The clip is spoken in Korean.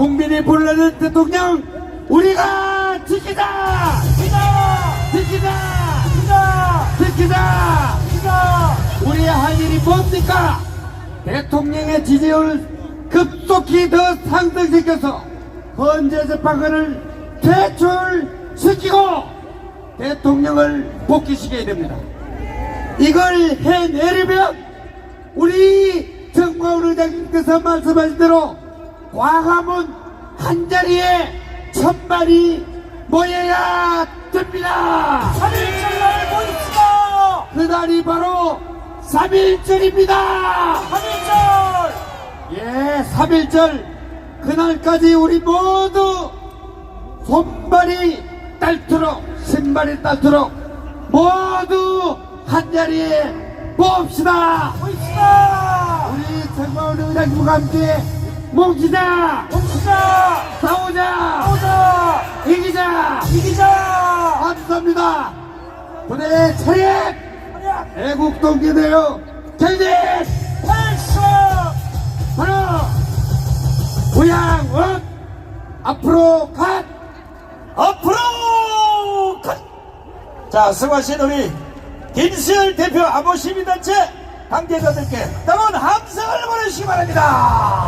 국민이 불러낸 대통령 우리가 지키자! 지키자! 지키자! 지키자! 지키자! 지키자! 우리의 할 일이 뭡니까? 대통령의 지지율을 급속히 더 상승시켜서 헌재 재판관을 퇴출시키고 대통령을 복귀시켜야 됩니다. 이걸 해내려면 우리 정광훈 의장님께서 말씀하신 대로 광화문 한자리에 천만이 모여야 됩니다. 3일절날 모입시다! 그날이 바로 3일절입니다. 3일절! 예, 3일절 그날까지 우리 모두 손발이 딸도록 신발이 딸도록 모두 한자리에 모읍시다. 모입시다! 우리 정마을 의장님과 함께 뭉치자. 뭉치자! 싸우자. 싸우자! 이기자. 이기자! 감사합니다. 부대 차렷. 애국 동기되어 전진. 패션! 바로 고향원 앞으로 갓 앞으로! 가! 자, 수고하신 우리 김수열 대표 아버 시민단체 관계자들께 따가운 함성을 보내주시기 바랍니다.